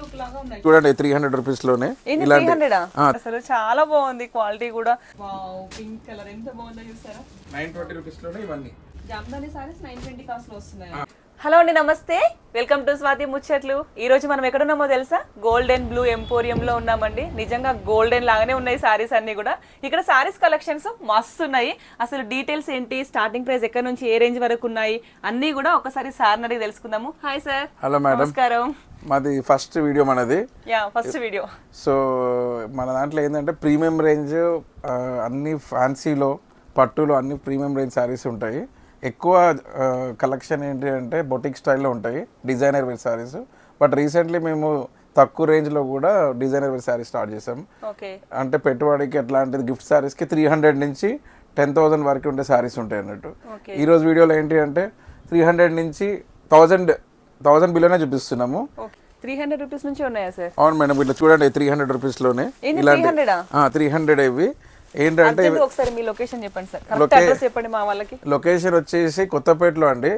Look లాగా ఉన్నాయి. చూడండి త్రీ హండ్రెడ్ రూపీస్లోనే హండ్రెడా అసలు చాలా బాగుంది క్వాలిటీ కూడా. వావ్ పింక్ కలర్ ఎంత బాగుందో చూసారా? నైన్ ట్వంటీ రూపీస్లోనే ఇవన్నీ. జామ్దాని సారీస్ నైన్ ట్వంటీ కాస్ట్లో వస్తున్నాయి. హలో అండి నమస్తే. వెల్కమ్ టు స్వాతి ముచ్చట్లు. ఈ రోజు మనం ఎక్కడున్నామో తెలుసా? గోల్డెన్ బ్లూ ఎంపోరియం లో ఉన్నామండి. నిజంగా గోల్డెన్ లాగానే ఉన్నాయి సారీస్ అన్ని కూడా. ఇక్కడ సారీస్ కలెక్షన్స్ మస్తు ఉన్నాయి. అసలు డీటెయిల్స్ ఏంటి? స్టార్టింగ్ ప్రైస్ ఎక్కడి నుంచి ఏ రేంజ్ వరకు ఉన్నాయి? అన్ని కూడా ఒకసారి సార్ అడిగి తెలుసుకుందాము. హాయ్ సార్ హలో మేడం నమస్కారం. మాది ఫస్ట్ వీడియో మనది. యా ఫస్ట్ వీడియో సో మన దాంట్లో ఏంటంటే ప్రీమియం రేంజ్ అన్ని ఫ్యాన్సీలో పట్టులో అన్ని ప్రీమియం రేంజ్ శారీస్ ఉంటాయి. ఎక్కువ కలెక్షన్ ఏంటి అంటే బొటిక్ స్టైల్లో ఉంటాయి designer wear saris but recently మేము తక్కువ రేంజ్లో కూడా డిజైనర్ వేర్ శారీస్ స్టార్ట్ చేసాం అంటే పెట్టుబడికి ఎట్లాంటిది గిఫ్ట్ శారీస్కి త్రీ హండ్రెడ్ నుంచి టెన్ థౌసండ్ వరకు ఉండే శారీస్ ఉంటాయి అన్నట్టు. Okay. ఈ రోజు వీడియోలో ఏంటి అంటే త్రీ హండ్రెడ్ నుంచి థౌజండ్ థౌజండ్ బిలోనే చూపిస్తున్నాము. త్రీ హండ్రెడ్ రూపీస్ నుంచి ఉన్నాయా సార్? అవును మేడం ఇట్లా చూడండి త్రీ హండ్రెడ్ రూపీస్లోనే హండ్రెడా త్రీ హండ్రెడ్ ఇవి. ఏంటంటే ఒకసారి మీ లొకేషన్ చెప్పండి సార్. కరెక్ట్ అడ్రస్ చెప్పండి మా వాళ్ళకి. లొకేషన్ వచ్చేసి కొత్తపేటలో అండి.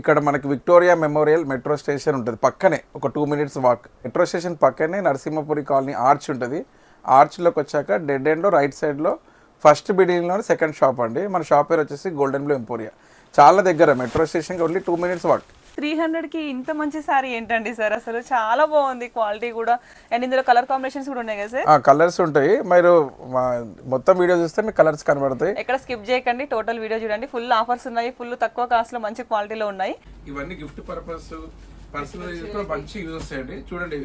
ఇక్కడ మనకి విక్టోరియా మెమోరియల్ మెట్రో స్టేషన్ ఉంటుంది. పక్కనే ఒక two minutes walk. Metro station పక్కనే నరసింహపురి కాలనీ ఆర్చ్ ఉంటుంది. ఆర్చ్లోకి వచ్చాక డెడ్ ఎండ్లో రైట్ సైడ్లో ఫస్ట్ బిల్డింగ్లో సెకండ్ షాప్ అండి. మన షాప్ పేరు వచ్చేసి గోల్డెన్ బ్లూ ఎంపోరియా. చాలా దగ్గర మెట్రో స్టేషన్కి only two minutes walk. Three హండ్రెడ్కి ఇంత మంచి సారీ ఏంటండి సార్? అసలు చాలా బాగుంది క్వాలిటీ కూడా. అండ్ ఇందులో కలర్ కాంబినేషన్స్ కూడా ఉన్నాయి కదా సార్? కలర్స్ ఉంటాయి. మీరు మొత్తం వీడియో చూస్తే మీకు కలర్స్ కనబడతాయి. ఎక్కడ స్కిప్ చేయకండి టోటల్ వీడియో చూడండి. ఫుల్ ఆఫర్స్ ఉన్నాయి ఫుల్ తక్కువ కాస్ట్లో మంచి క్వాలిటీలో ఉన్నాయి. ఇవన్నీ గిఫ్ట్ పర్పస్ పర్సనల్ మంచి యూజ్ వస్తాయండి. చూడండి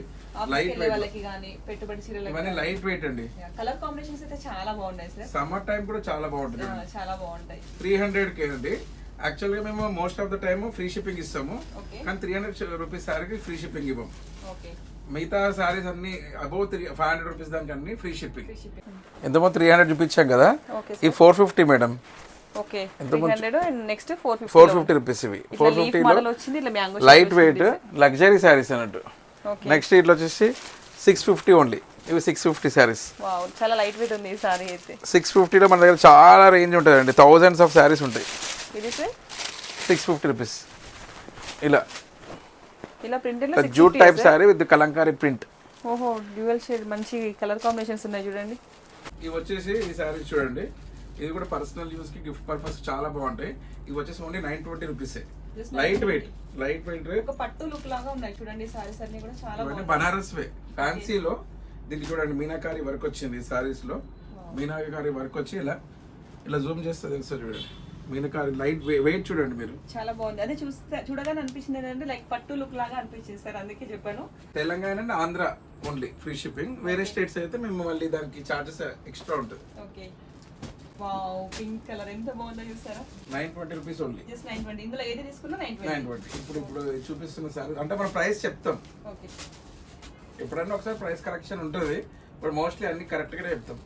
లైట్ వెయిట్ వాళ్ళకి కానీ పెట్టుబడి చీరలకి ఇవన్నీ లైట్ వెయిట్ అండి. కలర్ కాంబినేషన్స్ అయితే చాలా బాగున్నాయి సార్. సమ్మర్ టైం కూడా చాలా బాగుంటుంది. చాలా బాగుంటాయి. త్రీ హండ్రెడ్ కే అండి. యాక్చువల్గా మేము most of the time free shipping ఇస్తాము. కానీ త్రీ హండ్రెడ్ రూపీస్ శారీకి ఫ్రీ షిప్పింగ్ ఇవ్వం. మిగతా శారీస్ అన్ని above three five hundred rupees దానికి అన్ని ఫ్రీ షిప్పింగ్ ఎంతమో త్రీ హండ్రెడ్ చూపించాం కదా? ఈ four fifty madam next four fifty fifty rupees ఇవి. Four mango light weight luxury saris అన్నట్టు. నెక్స్ట్ ఇట్లా వచ్చేసి సిక్స్ ఫిఫ్టీ ఓన్లీ ఇవి సిక్స్ ఫిఫ్టీ శారీస్ వావ్ చాలా లైట్ వెయిట్ ఉంది ఈ సారీ అయితే. సిక్స్ ఫిఫ్టీలో మన దగ్గర చాలా రేంజ్ ఉంటుందండి థౌజండ్స్ ఆఫ్ శారీస్ ఉంటాయి. ఇది సార్ సిక్స్ ఫిఫ్టీ రూపీస్ ఇలా. ఇలా printed jute type sari with Kalamkari print ఓహో డ్యూయల్ షేడ్ మంచి కలర్ కాంబినేషన్స్ ఉన్నాయి చూడండి. ఇవి వచ్చేసి ఈ శారీ చూడండి. ఇది కూడా పర్సనల్ యూస్కి గిఫ్ట్ పర్పస్ చాలా బాగుంటాయి. ఇవి వచ్చేసి only nine twenty rupees light weight light weight ఒక పట్టు లుక్ లాగా ఉన్నాయి చూడండి సారీస్ అన్ని కూడా చాలా బనారస్ వే ఫ్యాన్సీలో దీనికి చూడండి మీనాకారి వర్క్ వచ్చింది సారీస్లో. మీనాకారి వర్క్ వచ్చి ఇలా ఇలా జూమ్ చేస్తే తెలుస్తుంది చూడండి. మీనాకారి లైట్ వెయిట్ చూడండి మీరు. చాలా బాగుంది. అదే చూస్తే చూడగానే అనిపించింది ఏంటంటే లైక్ పట్టు లుక్ లాగా అనిపించింది సార్ అందుకే చెప్పాను. Telangana and Andhra only free shipping వేరే స్టేట్స్ అయితే మేము మళ్ళీ దానికి చార్జెస్ ఎక్స్ట్రా ఉంటుంది. ఓకే వావ్ పింక్ కలర్ ఎంత బాగుందో చూసారా? Nine twenty rupees only just nine twenty ఇందులో ఏది తీసుకున్నా నైన్ నైన్ ట్వంటీ ట్వంటీ ఇప్పుడు ఇప్పుడు చూపిస్తున్న సారీ అంటే మన ప్రైస్ చెప్తాం. ఓకే ఎప్పుడైనా ఒకసారి ప్రైస్ కరెక్షన్ ఉంటుంది. ఇప్పుడు మోస్ట్లీ అన్ని కరెక్ట్గానే చెప్తాం.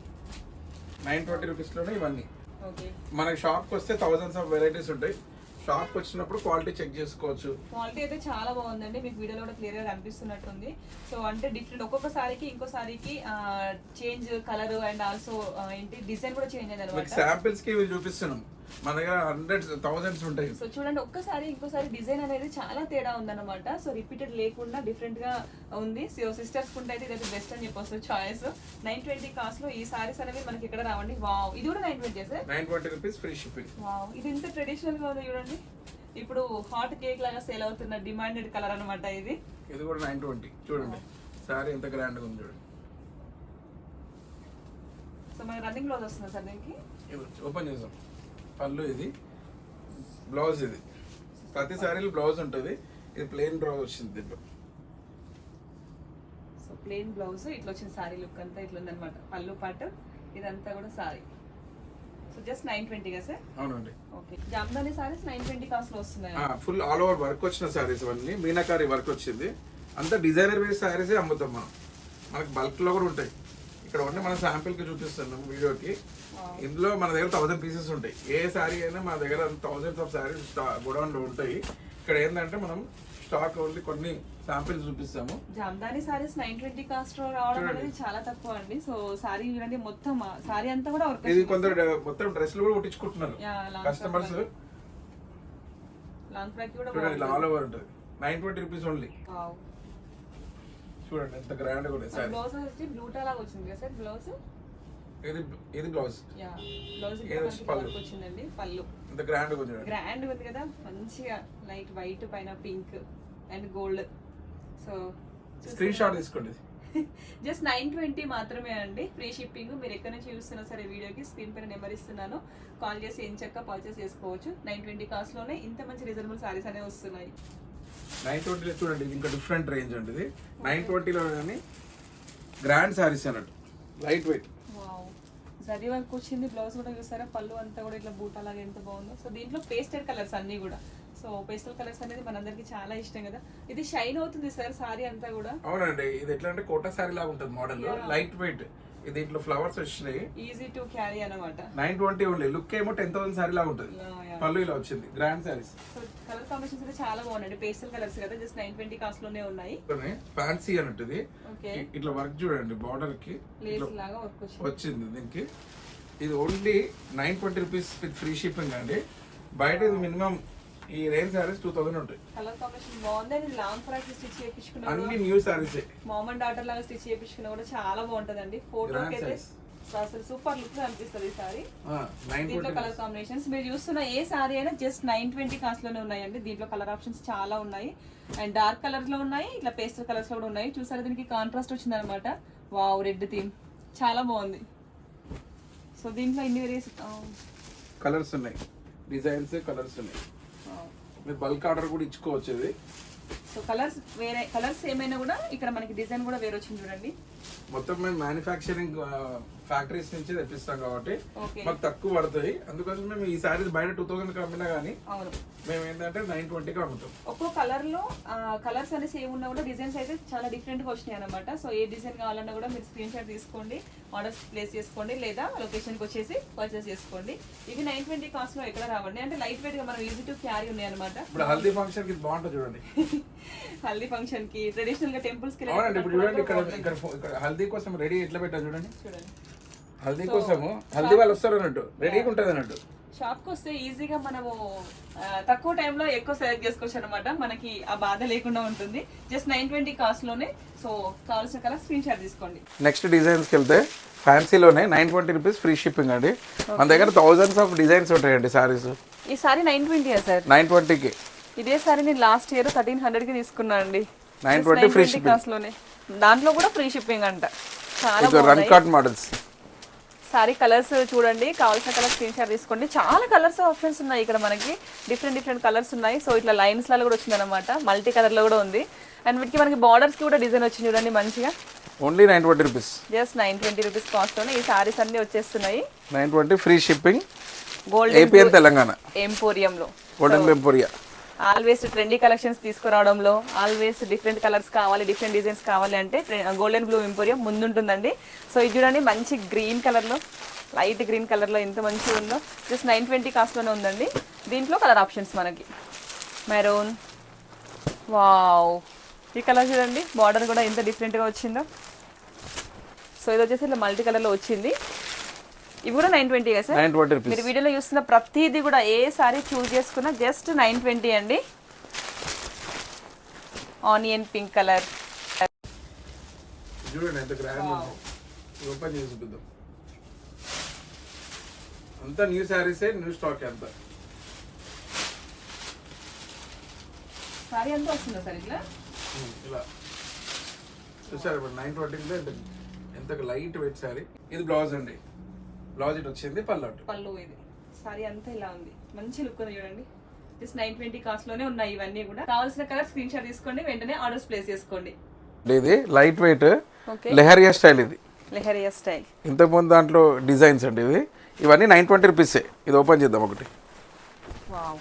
నైన్ ట్వంటీ రూపీస్లోనే ఇవన్నీ. ఓకే మనకి షాప్కి వస్తే థౌజండ్స్ ఆఫ్ వెరైటీస్ ఉంటాయి. షాప్కి వచ్చినప్పుడు క్వాలిటీ చెక్ చేసుకోవచ్చు. క్వాలిటీ అయితే చాలా బాగుందండి. మీకు వీడియోలో కూడా క్లియర్గా కనిపిస్తున్నట్టుంది. సో అంటే డిఫరెంట్ ఒక్కొక్క సారీకి ఇంకో సారీకి చేంజ్ కలర్ అండ్ ఆల్సో ఏంటి డిజైన్ కూడా చేంజ్ అయింది శాంపిల్స్కి ఇవి చూపిస్తున్నాం. మన దగ్గర హండ్రెడ్స్ థౌజండ్స్ ఉంటాయి. సో చూడండి ఒక్కసారి ఇంకోసారి డిజైన్ అనేది చాలా తేడా ఉందన్నమాట. సో రిపీటెడ్ లేకుండా డిఫరెంట్గా ఉంది. సో సిస్టర్స్ కుంటే అయితే ఇది బెస్ట్ అని చెప్పొచ్చు చాయిస్ నైన్ ట్వంటీ కాస్ట్లో ఈ సారీస్ అనేవి మనకి ఇక్కడ రావండి? వావ్ ఇది కూడా nine twenty sir? Nine twenty rupees free shipping wow ఇది ఎంత ట్రెడిషనల్గా ఉంది చూడండి. ఇప్పుడు హాట్ కేక్ లాగా సేల్ అవుతున్న డిమాండెడ్ కలర్ అన్నమాట ఇది. ఇది కూడా నైన్ ట్వంటీ చూడండి. సారీ ఎంత గ్రాండ్గా ఉంది చూడండి. సో మనకి రన్నింగ్ క్లోజ్ వస్తుంది సార్ దీనికి? ఓపెన్ చేసాం పళ్ళు ఇది. బ్లౌజ్ ఇది. ప్రతి సారీలో బ్లౌజ్ ఉంటుంది. ఇది ప్లెయిన్ బ్లౌజ్ వచ్చింది దీంట్లో. సో ప్లెయిన్ బ్లౌజ్ ఇట్లా వచ్చిన సారీ లుక్ అంతా ఇట్లా ఉందన్నమాట. పళ్ళు పాటు ఇదంతా కూడా సారీ సో జస్ట్ నైన్ ట్వంటీగా సార్? అవునండి. Okay jamdani saris nine twenty కాస్ట్లో వస్తున్నాయి ఫుల్ ఆల్ ఓవర్ వర్క్ వచ్చిన సారీస్ ఇవన్నీ. మీనాకారి వర్క్ వచ్చింది. అంతా డిజైనర్ వేస్ సారీసే అమ్ముతాం మనం. మనకి బల్క్లో కూడా ఉంటాయి. ఇక్కడ ఉండి మనం శాంపిల్కి చూపిస్తున్నాం వీడియోకి. ఇందులో మన దగ్గర థౌసండ్ పీసెస్ ఉంటాయి. ఏ సారీ అయినా మన దగ్గర థౌసండ్స్ ఆఫ్ సారీస్ గోడౌన్లో ఉంటాయి. ఇక్కడ ఏంటంటే మనం స్టాక్ ఓన్లీ కొన్ని శాంపిల్స్ చూపిస్తాము. Jamdani saris nine twenty cost రావడం అనేది చాలా తక్కువ అండి. సో సారీ చూడండి మొత్తం సారీ అంతా కూడా వర్క్ ఇది కొందరు మొత్తం డ్రెస్లు కూడా కుట్టించుకుంటున్నారు. కస్టమర్స్ లాంగ్ ఫ్రాక్ కూడా ఆల్ ఓవర్ ఉంటుంది. నైన్ ట్వంటీ రూపీస్ ఓన్లీ చూడండి ఎంత గ్రాండ్ ఉన్నాయి సారీ. బ్లౌజ్ వచ్చి బ్లూటా లాగా వచ్చింది కదా సార్ బ్లౌజ్? ఇది ఇది బ్లౌజ్? యా బ్లౌజ్ ఇది వచ్చి పళ్ళు. వర్క్ వచ్చిందండి పళ్ళు. ఎంత గ్రాండ్గా ఉంది చూడండి. గ్రాండ్ ఉంది కదా మంచిగా లైట్ వైట్ పైన pink and gold. So screenshot తీసుకోండి. జస్ట్ నైన్ ట్వంటీ మాత్రమే అండి ఫ్రీ షిప్పింగ్ మీరు ఎక్కడి నుంచి చూస్తున్నా సరే వీడియోకి స్క్రీన్ పైన నెంబర్ ఇస్తున్నాను. కాల్ చేసి ఏం చక్క పర్చేస్ చేసుకోవచ్చు. నైన్ ట్వంటీ కాస్ట్లోనే ఇంత మంచి రీజనబుల్ సారీస్ అనేవి వస్తున్నాయి. నైన్ ట్వంటీలో చూడండి ఇది ఇంకా డిఫరెంట్ రేంజ్ అండి ఇది. నైన్ ట్వంటీలో కానీ గ్రాండ్ సారీస్ అన్నట్టు లైట్ వెయిట్. జరీ వర్క్ వచ్చింది బ్లౌజ్ కూడా చూసారా? పళ్ళు అంతా కూడా ఇట్లా బూట్ అలాగా ఎంత బాగుందో. సో దీంట్లో పేస్టెడ్ కలర్స్ అన్ని కూడా. సో పేస్టల్ కలర్స్ అనేది మనందరికి చాలా ఇష్టం కదా. ఇది షైన్ అవుతుంది సార్ సారీ అంతా కూడా? అవునండి. ఇది ఎట్లా అంటే కోటా సారీ లాగా ఉంటుంది మోడల్. Light weight. దీంట్లో ఫ్లవర్స్ వచ్చినాయి. ఈజీ టు క్యారీ అనమాట నైన్ ట్వంటీ ఓన్లీ లుక్ ఏమో టెన్ థౌసండ్ సారీ లాగా ఉంటుంది. పళ్ళు ఇలా వచ్చింది. గ్రాండ్ సారీస్ కలర్ కాంబినేషన్స్ అయితే చాలా బాగున్నాయి పేస్టల్ కలర్స్ కదా జస్ట్ నైన్ ట్వంటీ కాస్ట్లోనే ఉన్నాయి ఫ్యాన్సీ అన్నట్టు ఇది ఓకే ఇ- ఇట్లా వర్క్ చూడండి బార్డర్కి. లాగా వర్క్ వచ్చింది. వచ్చింది దీనికి. ఇది only nine twenty rupees with free shipping అండి. బయట ఇది మినిమం ఈ రేంజ్ సారీస్ టూ థౌసండ్ ఉంటాయి. కలర్ కాంబినేషన్ బాగుంది. అండ్ లాంగ్ ఫ్రాక్ స్టిచ్ చేయించుకున్నా అన్ని new saris mom and daughter లాగా స్టిచ్ చేయించుకున్నా కూడా చాలా బాగుంటదండి. ఫోటోకి Grand అయితే. అసలు సూపర్ లుక్ అనిపిస్తుంది ఈ సారీ. దీంట్లో కలర్ కాంబినేషన్స్. మీరు చూస్తున్న ఏ సారీ అయినా జస్ట్ నైన్ ట్వంటీ కాస్ట్లోనే ఉన్నాయండి. దీంట్లో కలర్ ఆప్షన్స్ చాలా ఉన్నాయి. అండ్ డార్క్ కలర్స్లో ఉన్నాయి ఇట్లా పేస్టల్ కలర్స్లో కూడా ఉన్నాయి. చూసారా దీనికి కాంట్రాస్ట్ వచ్చింది అనమాట వావ్ రెడ్ థీమ్. చాలా బాగుంది. సో దీంట్లో ఇన్ని వేరియస్ కలర్స్ ఉన్నాయి. డిజైన్స్ కలర్స్ ఉన్నాయి. మీరు బల్క్ ఆర్డర్ కూడా ఇచ్చుకోవచ్చు ఇది. సో కలర్స్ వేరే కలర్స్ ఏమైనా కూడా ఇక్కడ మనకి డిజైన్ కూడా వేరే వచ్చింది చూడండి. మొత్తం మేము మ్యానుఫ్యాక్చరింగ్ ఫ్యాక్టరీస్ నుంచి తెప్పిస్తాం కాబట్టి ఓకే మాకు తక్కువ పడుతుంది అందుకోసం మేము ఈ సారీస్ బయట టూ థౌసండ్ అమ్మినా కానీ అవును. మేము ఏంటంటే నైన్ ట్వంటీకి అమ్ముతాం. ఒక్కో కలర్లో కలర్స్ అనేసి సేమ్ ఉన్నా కూడా డిజైన్స్ అయితే చాలా డిఫరెంట్గా వచ్చినాయి అనమాట సో ఏ డిజైన్ కావాలన్నా కూడా మీరు స్క్రీన్ షాట్ తీసుకోండి ఆర్డర్స్ ప్లేస్ చేసుకోండి లేదా లొకేషన్కి వచ్చేసి పర్చేస్ చేసుకోండి. ఇవి నైన్ ట్వంటీ కాస్ట్లో ఎక్కడ రావండి. అంటే లైట్ వెయిట్గా మనం ఈజీ టు క్యారీ ఉన్నాయి అనమాట ఇప్పుడు హల్దీ ఫంక్షన్కి ఇది బాగుంటుంది చూడండి. హల్దీ ఫంక్షన్కి ట్రెడిషనల్గా టెంపుల్స్కి అవునండి ఇప్పుడు చూడండి ఇక్కడ ఇక్కడ ఇక్కడ హల్దీ కోసం రెడీ ఎట్లా పెట్టారు చూడండి? చూడండి. హల్దీ కోసము? హల్దీ వాళ్ళు వస్తారు అన్నట్టు. రెడీగా ఉంటుంది అన్నట్టు. షాప్కి వస్తే ఈజీగా మనము తక్కువ టైంలో ఎక్కువ సెలెక్ట్ చేసుకోవచ్చు అనమాట మనకి ఆ బాధ లేకుండా ఉంటుంది. జస్ట్ నైన్ ట్వంటీ కాస్ట్లోనే సో కావాల్సిన కలర్ స్క్రీన్ షాట్ తీసుకోండి. నెక్స్ట్ డిజైన్స్కి వెళ్తే ఫ్యాన్సీలోనే nine twenty rupees free shipping అండి. మన దగ్గర థౌజండ్స్ ఆఫ్ డిజైన్స్ ఉంటాయండి సారీస్ ఈ sari nine twenty sir? Nine ట్వంటీకి ఇదే సారీ నేను లాస్ట్ ఇయర్ థర్టీన్ హండ్రెడ్కి తీసుకున్నా అండి 920 free shipping. కాస్ట్లోనే దాంట్లో కూడా ఫ్రీ షిప్పింగ్ అంట. చాలా ఇది రన్ కార్డ్ మోడల్స్ సారీ కలర్స్ చూడండి కావాల్సిన కలర్ స్క్రీన్ షాట్ తీసుకోండి. చాలా కలర్స్ ఆప్షన్స్ ఉన్నాయి ఇక్కడ మనకి. డిఫరెంట్ డిఫరెంట్ కలర్స్ ఉన్నాయి. సో ఇట్లా లైన్స్ లాగా కూడా వచ్చింది అనమాట మల్టీ కలర్లో కూడా ఉంది. అండ్ వీటికి మనకి బార్డర్స్కి కూడా డిజైన్ వచ్చింది చూడండి మంచిగా. Only nine twenty rupees just nine twenty rupees కాస్ట్లోనే. ఈ సారీస్ అన్ని వచ్చేస్తున్నాయి. Nine twenty free shipping gold AP and Telangana. ఎంపోరియంలో golden బెంపోరియా ఆల్వేస్ ట్రెండీ కలెక్షన్స్ తీసుకురావడంలో ఆల్వేస్ డిఫరెంట్ కలర్స్ కావాలి డిఫరెంట్ డిజైన్స్ కావాలి అంటే గోల్డెన్ బ్లూ ఎంపోరియం ముందుంటుందండి. సో ఇది చూడండి మంచి గ్రీన్ కలర్లో లైట్ గ్రీన్ కలర్లో ఎంత మంచిగా ఉందో. జస్ట్ నైన్ ట్వంటీ కాస్ట్లోనే ఉందండి. దీంట్లో కలర్ ఆప్షన్స్ మనకి. మెరూన్ వావ్ ఈ కలర్ చూడండి బార్డర్ కూడా ఎంత డిఫరెంట్గా వచ్చిందో. సో ఇది వచ్చేసి ఇట్లా మల్టీ కలర్లో వచ్చింది. ఇవి కూడా nine twenty sir? Nine twenty rupees. మీరు వీడియోలో చూస్తున్న ప్రతిదీ కూడా ఏ సారీ చూస్ చేసుకున్నా జస్ట్ నైన్ ట్వంటీ అండి. ఆనియన్ పింక్ కలర్ ఎంత అంతా న్యూ శారీసే న్యూ స్టాక్ అంతా. సారీ అంతా వస్తుందా సార్ ఇట్లా? ఇలా. చూసారు ఇప్పుడు నైన్ ట్వంటీలో ఎంత ఎంత లైట్ వెయిట్ శారీ ఇది బ్లౌజ్ అండి. బ్లౌజ్ ఇటు వచ్చింది పల్లట్టు పళ్ళు ఇది. సారీ అంతా ఇలా ఉంది. మంచి లుక్ ఉంది చూడండి. జస్ట్ నైన్ ట్వంటీ కాస్ట్లోనే ఉన్నాయి ఇవన్నీ కూడా. కావాల్సిన కలర్ స్క్రీన్ షాట్ తీసుకోండి వెంటనే ఆర్డర్స్ ప్లేస్ చేసుకోండి. ఇది light weight. Okay. Leheriya style ఇది. లెహరియా స్టైల్. ఇంతకుముందు దాంట్లో డిజైన్స్ అండి ఇవి. ఇవన్నీ నైన్ ట్వంటీ రూపీసే. ఇది ఓపెన్ చేద్దాం ఒకటి. వావ్.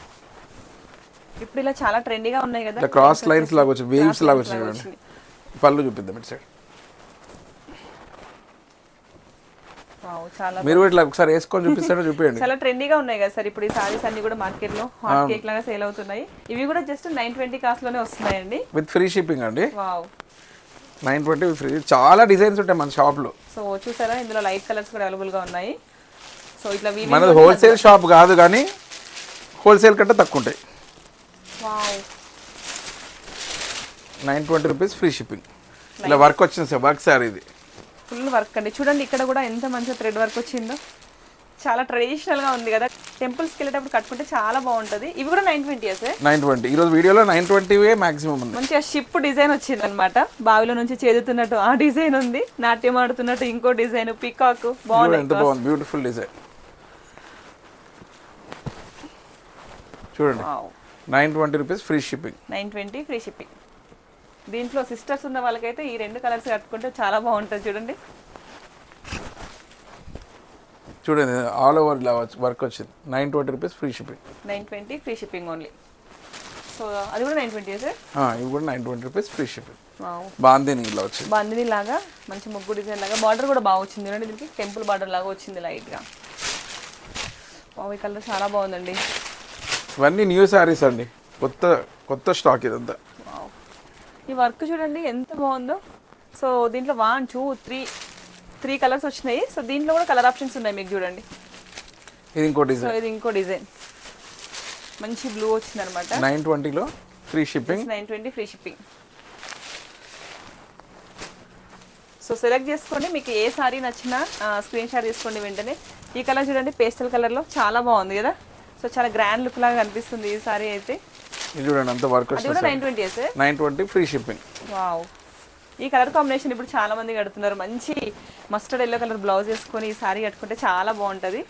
ఇప్పుడు ఇలా చాలా ట్రెండీగా ఉన్నాయి కదా. క్రాస్ లైన్స్ లాగా వచ్చి వేవ్స్ లాగా వచ్చినాయి. పళ్ళు చూపిద్దాం ఇటు సైడ్ చాలా మీరు ఇట్లా ఒకసారి వేసుకొని చూపిస్తారో చూపించండి చాలా ట్రెండీగా ఉన్నాయి కదా సార్. ఇప్పుడు ఈ సారీస్ అన్ని కూడా మార్కెట్లో హాట్ కేక్ లాగా సేల్ అవుతున్నాయి. ఇవి కూడా జస్ట్ నైన్ ట్వంటీ కాస్ట్లోనే వస్తున్నాయండి. విత్ ఫ్రీ షిప్పింగ్ అండి. వావ్ నైన్ ట్వంటీ ఫ్రీ చాలా డిజైన్స్ ఉంటాయి మన షాప్లో సో చూసారా? ఇందులో లైట్ కలర్స్ కూడా అవైలబుల్గా ఉన్నాయి. సో ఇట్లా మనది హోల్సేల్ షాప్ కాదు కానీ హోల్సేల్ కంటే తక్కువ ఉంటాయి. Wow nine twenty rupees free shipping ఇలా వర్క్ వచ్చింది సార్ వర్క్ సార్ ఇది. ఫుల్ వర్క్ అండి. చూడండి ఇక్కడ కూడా ఎంత మంచిగా థ్రెడ్ వర్క్ వచ్చిందో. చాలా ట్రెడిషనల్గా ఉంది కదా. టెంపుల్స్కి వెళ్ళేటప్పుడు కట్టుకుంటే చాలా బాగుంటది. ఇవి కూడా నైన్ ట్వంటీ నైన్ ట్వంటీ. ఈరోజు వీడియోలో నైన్ ట్వంటీవే మాక్సిమం ఉంది. మంచిగా షిప్ డిజైన్ వచ్చింది అనమాట బావిలో నుంచి చేదుతున్నట్టు ఆ డిజైన్ ఉంది. నాట్యం ఆడుతున్నట్టు ఇంకో డిజైన్ పికాక్ బాగుంది. బ్యూటిఫుల్ డిజైన్ చూడండి. Nine twenty rupees free shipping. Nine twenty free shipping. దీంట్లో సిస్టర్స్ ఉన్న వాళ్ళకైతే ఈ రెండు కలర్స్ కట్టుకుంటే చాలా బాగుంటుంది చూడండి. చూడండి ఆల్ ఓవర్ ఇలా వర్క్ వచ్చింది. Nine twenty rupees free shipping nine twenty free shipping only so అది కూడా నైన్ ట్వంటీ సార్? ఇవి కూడా nine twenty rupees free shipping bandhani ఇలా వచ్చింది. బందిని లాగా మంచి ముగ్గు డిజైన్ లాగా. బార్డర్ కూడా బాగా వచ్చింది చూడండి దీనికి. టెంపుల్ బార్డర్ లాగా వచ్చింది లైట్గా ఈ కలర్ చాలా బాగుందండి. ఇవన్నీ న్యూ శారీస్ అండి. కొత్త కొత్త స్టాక్ ఇదంతా. ఈ వర్క్ చూడండి ఎంత బాగుందో. సో దీంట్లో one two three three colours వచ్చినాయి. సో దీంట్లో కూడా కలర్ ఆప్షన్స్ ఉన్నాయి మీకు చూడండి. ఇది ఇంకో సో డిజైన్. ఇది ఇంకో డిజైన్. మంచి బ్లూ వచ్చింది అనమాట నైన్ ట్వంటీలో free shipping. Nine twenty free shipping so select చేసుకోండి. మీకు ఏ సారీ నచ్చినా స్క్రీన్ షాట్ తీసుకోండి వెంటనే. ఈ కలర్ చూడండి పేస్టల్ కలర్లో. చాలా బాగుంది కదా. సో చాలా గ్రాండ్ లుక్ లాగా కనిపిస్తుంది ఈ సారీ అయితే. ఇది చూడండి అంత work nine twenty free shipping wow ఈ కలర్ కాంబినేషన్ ఇప్పుడు చాలా మంది కడుతున్నారు. మంచి మస్టర్డ్ ఎల్లో కలర్ బ్లౌజ్ వేసుకొని ఈ సారీ కట్టుకుంటే చాలా బాగుంటుంది.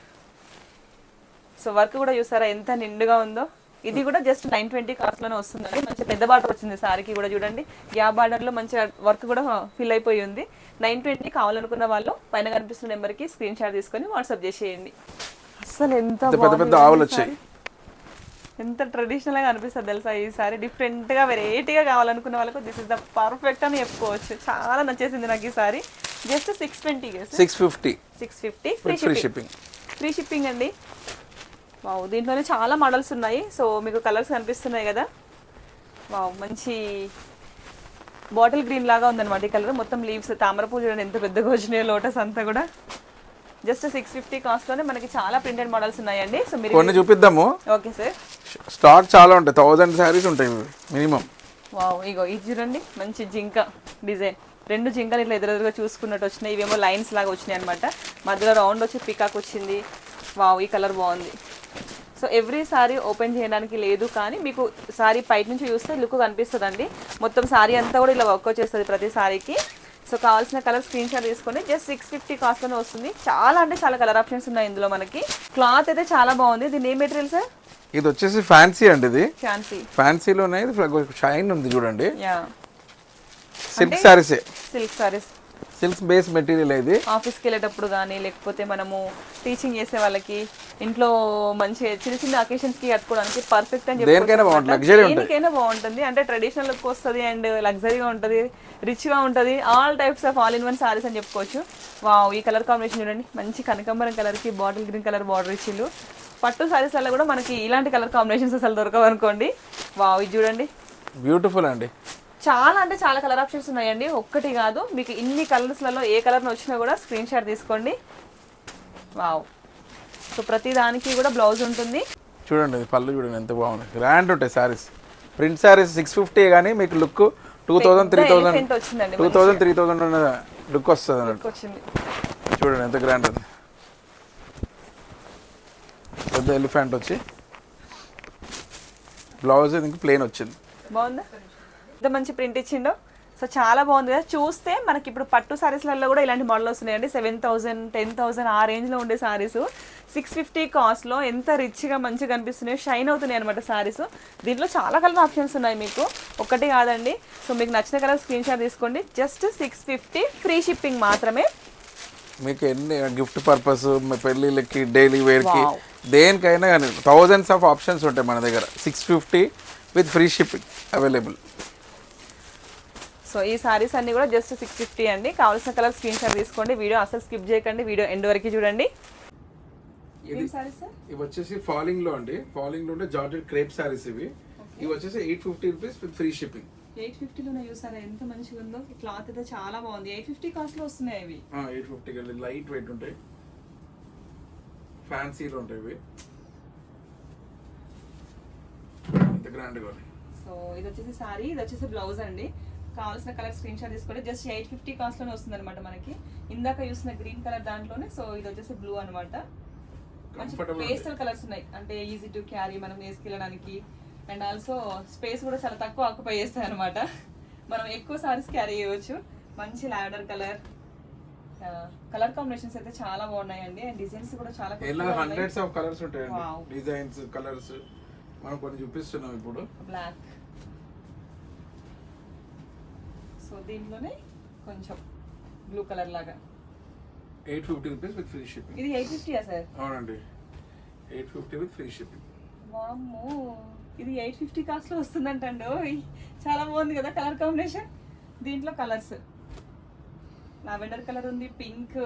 సో వర్క్ కూడా చూసారా? ఎంత నిండుగా ఉందో. ఇది కూడా జస్ట్ నైన్ ట్వంటీ కాస్ట్లోనే వస్తుందండి. మంచి పెద్ద బార్డర్ వచ్చింది సారీకి కూడా చూడండి. యా బార్డర్లో మంచి వర్క్ కూడా ఫిల్ అయిపోయి ఉంది. నైన్ ట్వంటీ కావాలనుకున్న వాళ్ళు పైన కనిపిస్తున్న నెంబర్కి స్క్రీన్ షాట్ తీసుకొని వాట్సాప్ చేసేయండి. అసలు ఎంత పెద్ద పెద్ద ఆవులు వచ్చాయి. ఎంత ట్రెడిషనల్గా అనిపిస్తుంది తెలుసా? ఈసారి డిఫరెంట్గా వెరైటీగా కావాలనుకున్న వాళ్ళకు దిస్ ఇస్ ద పర్ఫెక్ట్ అని చెప్పుకోవచ్చు. చాలా నచ్చేసింది నాకు ఈ sari just six twenty six fifty six fifty free shipping free shipping అండి. వావ్ దీంట్లోనే చాలా మోడల్స్ ఉన్నాయి. సో మీకు కలర్స్ కనిపిస్తున్నాయి కదా? వావ్ మంచి బాటిల్ గ్రీన్ లాగా ఉందన్నమాట ఈ కలర్ మొత్తం లీవ్స్ తామర పూలు చూడండి ఎంత పెద్దగా వచ్చినాయో లోటస్ అంతా కూడా. జస్ట్ సిక్స్ ఫిఫ్టీ కాస్ట్లోనే మనకి చాలా ప్రింటెడ్ మోడల్స్ ఉన్నాయండి. సో మీరు కొన్ని చూపిద్దాము. ఓకే సార్ స్టాక్ చాలా ఉంటాయి. థౌజండ్ శారీస్ ఉంటాయి మినిమం. వావ్ ఇగో ఇది చూడండి. మంచి జింక డిజైన్. రెండు జింకలు ఇట్లా ఎదురెదురుగా చూసుకున్నట్టు వచ్చినాయి. ఇవేమో లైన్స్ లాగా వచ్చినాయి అనమాట మధ్యలో రౌండ్ వచ్చి పికాక్ వచ్చింది. వావ్ ఈ కలర్ బాగుంది. సో ఎవ్రీ సారీ ఓపెన్ చేయడానికి లేదు కానీ మీకు సారీ బయట నుంచి చూస్తే లుక్ కనిపిస్తుందండి. మొత్తం సారీ అంతా కూడా ఇలా వర్క్ వచ్చేస్తుంది ప్రతి సారీకి. సో కావాల్సిన కలర్ స్క్రీన్ షాట్ తీసుకొని జస్ట్ సిక్స్ ఫిఫ్టీ కాస్ట్లోనే వస్తుంది. చాలా అంటే చాలా కలర్ ఆప్షన్స్ ఉన్నాయి ఇందులో మనకి. క్లాత్ అయితే చాలా బాగుంది. దీని ఏ మెటీరియల్ సార్? ఇది వచ్చేసి ఫ్యాన్సీ అండి ఇది. ఫ్యాన్సీ ఫ్యాన్సీలోనే ఇది షైన్ ఉంది చూడండి. Yeah. Silk శారీసే silk saris silk base material ఇది. ఆఫీస్కి వెళ్ళేటప్పుడు కానీ లేకపోతే మనము టీచింగ్ చేసే వాళ్ళకి ఇంట్లో మంచి చిన్న చిన్న occasions కి కట్టుకోవడానికి పర్ఫెక్ట్ అని దేనికైనా బాగుంటుంది, అంటే ట్రెడిషనల్ లుక్ వస్తుంది అండ్ లగ్జరీగా ఉంటుంది రిచ్గా ఉంటుంది. All types of all in one saris అని చెప్పుకోవచ్చు. వావ్ ఈ కలర్ కాంబినేషన్ చూడండి. మంచి కనకాంబరం కలర్కి బాటిల్ గ్రీన్ కలర్ బార్డర్ ఇచ్చిండు పట్టు సారీస్లలో కూడా మనకి ఇలాంటి కలర్ కాంబినేషన్స్ అసలు దొరకవు అనుకోండి. వావ్ ఇది చూడండి. బ్యూటిఫుల్ అండి. చాలా అంటే చాలా కలర్ ఆప్షన్స్ ఉన్నాయండి. ఒక్కటి కాదు మీకు ఇన్ని కలర్స్లలో ఏ కలర్ వచ్చినా కూడా స్క్రీన్ షాట్ తీసుకోండి. వావ్ సో ప్రతి దానికి కూడా బ్లౌజ్ ఉంటుంది. చూడండి పళ్ళు చూడండి ఎంత బాగుంది. గ్రాండ్ ఉంటాయి saris print saris six fifty కానీ మీకు లుక్ టూ థౌజండ్ త్రీ వచ్చిందండి two thousand three thousand look వస్తుంది అన్నట్టు చూడండి ఎంత గ్రాండ్ ఉంది. పెద్ద ఎలిఫెంట్ వచ్చి. బ్లౌజ్ ఇంక ప్లేన్ వచ్చింది. బాగుందా? ఎంత మంచి ప్రింట్ ఇచ్చిండో. సో చాలా బాగుంది కదా. చూస్తే మనకి ఇప్పుడు పట్టు సారీస్లలో కూడా ఇలాంటి మోడల్ వస్తున్నాయండి. సెవెన్ థౌసండ్ టెన్ థౌసండ్ ఆ రేంజ్లో ఉండే సారీస్. సిక్స్ ఫిఫ్టీ కాస్ట్లో ఎంత రిచ్గా మంచిగా కనిపిస్తున్నాయో షైన్ అవుతున్నాయి అనమాట సారీస్. దీంట్లో చాలా కలర్ ఆప్షన్స్ ఉన్నాయి మీకు. ఒకటి కాదండి. సో మీకు నచ్చిన కలర్ స్క్రీన్ షాట్ తీసుకోండి. Just six fifty free shipping మాత్రమే. మీకు ఎన్ని గిఫ్ట్ పర్పస్ పెళ్ళిళ్ళకి డైలీ వేర్కి. దేనికైనా కానీ థౌజండ్స్ ఆఫ్ ఆప్షన్స్ ఉంటాయి మన దగ్గర. Six fifty with free shipping available so ఈ సారీస్ అన్ని కూడా జస్ట్ సిక్స్ ఫిఫ్టీ అండి. కావాల్సిన కలర్ స్క్రీన్ షాట్ తీసుకోండి. వీడియో అసలు స్కిప్ చేయకండి. వీడియో ఎండ్ వరకు చూడండి. ఇవి వచ్చేసి ఫాలింగ్లో అండి. ఫాలింగ్లో ఉండే జార్జెట్ క్రేప్ సారీస్ ఇవి. ఇవి వచ్చేసి eight fifty rupees with free shipping eight ఫిఫ్టీలోనే చూసారా ఎంత మంచిగా ఉందో క్లాత్ అయితే చాలా బాగుంది. ఎయిట్ ఫిఫ్టీ కాస్ట్లో వస్తున్నాయి ఇవి ఎయిట్ ఫిఫ్టీ లైట్ వెయిట్ ఉంటాయి. ఫ్యాన్సీలో ఉంటాయి ఇవి. ఇంత గ్రాండ్గా సో ఇది వచ్చేసి సారీ ఇది వచ్చేసి బ్లౌజ్ అండి. కావాల్సిన కలర్ స్క్రీన్ షాట్ తీసుకోండి. జస్ట్ ఎయిట్ ఫిఫ్టీ కాస్ట్లోనే వస్తుంది అనమాట మనకి. ఇందాక చూసిన గ్రీన్ కలర్ దాంట్లోనే సో ఇది వచ్చేసి బ్లూ అనమాట మంచి పేస్టల్ కలర్స్ ఉన్నాయి. అంటే ఈజీ టు క్యారీ మనం వేసుకెళ్ళడానికి అండ్ ఆల్సో స్పేస్ కూడా చాలా తక్కువ ఆక్యుపై చేస్తాయి అనమాట మనం ఎక్కువ సారీస్ క్యారీ చేయవచ్చు. మంచి లావెండర్ కలర్ కలర్ కాంబినేషన్స్ అయితే చాలా బాగున్నాయండి. అండ్ డిజైన్స్ కూడా చాలా ఇలా హండ్రెడ్స్ ఆఫ్ కలర్స్ ఉంటాయండి. డిజైన్స్ కలర్స్ మనం కొన్ని చూపిస్తున్నాం ఇప్పుడు. బ్లాక్ సో దీంట్లోనే కొంచెం బ్లూ కలర్ లాగా. Eight fifty rupees with free shipping ఇది ఎయిట్ ఫిఫ్టీయా సార్ అవునండి. Eight fifty with free shipping వామ్మో. ఇది ఎయిట్ ఫిఫ్టీ కాస్ట్లో వస్తుందంటండి. చాలా బాగుంది కదా కలర్ కాంబినేషన్. దీంట్లో కలర్స్ లావెండర్ కలర్ ఉంది పింక్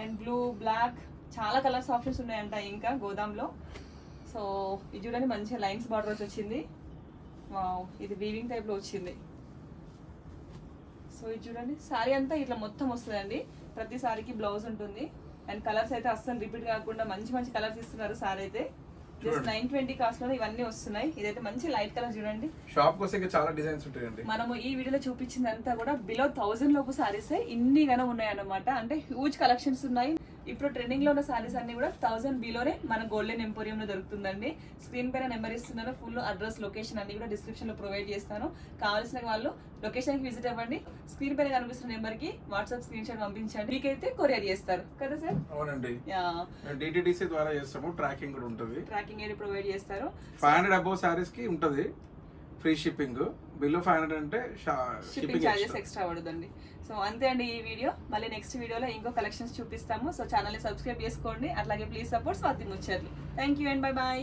అండ్ బ్లూ బ్లాక్. చాలా కలర్స్ ఆప్షన్స్ ఉన్నాయంట ఇంకా గోదాంలో. సో ఇది చూడండి మంచిగా లైన్స్ బార్డర్ వచ్చి వచ్చింది. వావ్ ఇది వీవింగ్ టైప్లో వచ్చింది. సో ఇది చూడండి. సారీ అంతా ఇట్లా మొత్తం వస్తుందండి. ప్రతి సారీకి బ్లౌజ్ ఉంటుంది. అండ్ కలర్స్ అయితే అస్సలు రిపీట్ కాకుండా మంచి మంచి కలర్స్ ఇస్తున్నారు సారీ అయితే. జస్ట్. నైన్ ట్వంటీ కాస్ట్లో ఇవన్నీ వస్తున్నాయి. ఇదైతే మంచి లైట్ కలర్ చూడండి. షాప్ కోసం ఇంకా చాలా డిజైన్స్ ఉంటాయండి. మనము ఈ వీడియోలో చూపించిందంతా కూడా బిలో థౌసండ్ లోపు సారీస్ ఇన్ని గానే ఉన్నాయి అన్నమాట అంటే హ్యూజ్ కలెక్షన్స్ ఉన్నాయి. ఇప్పుడు ట్రెండింగ్లో ఉన్న సారీస్ అన్ని కూడా థౌసండ్ బిలోనే మన గోల్డెన్ ఎంపోరియం లో దొరుకుతుందండి. స్క్రీన్ పైన నెంబర్ ఇస్తున్నారు ఫుల్ అడ్రస్ లొకేషన్ అన్ని కూడా డిస్క్రిప్షన్లో ప్రొవైడ్ చేస్తాను. కావాల్సిన వాళ్ళు లొకేషన్కి విజిట్ అవ్వండి. స్క్రీన్ పైన కనిపిస్తున్న నెంబర్కి వాట్సాప్ స్క్రీన్ షాట్ పంపించండి. మీకైతే కొరియర్ చేస్తారు. కదా సార్? అవునండి. డిటిడిసి ద్వారా చేస్తాము ట్రాకింగ్ కూడా ఉంటుంది. ట్రాకింగ్ ఐడి ప్రొవైడ్ చేస్తారు. ఫైవ్ హండ్రెడ్ అబౌవ్ సారీస్కి ఉంటుంది. Free shipping below five hundred అంటే షిప్పింగ్ షిప్పింగ్ ఛార్జెస్ ఎక్స్ట్రా పడుతుంది. సో అంతే అండి ఈ వీడియో. మళ్ళీ నెక్స్ట్ వీడియోలో ఇంకో కలెక్షన్స్ చూపిస్తాము. సో ఛానల్ని సబ్స్క్రైబ్ చేసుకోండి. అట్లాగే please support Swathi Muchatlu. Thank you and bye bye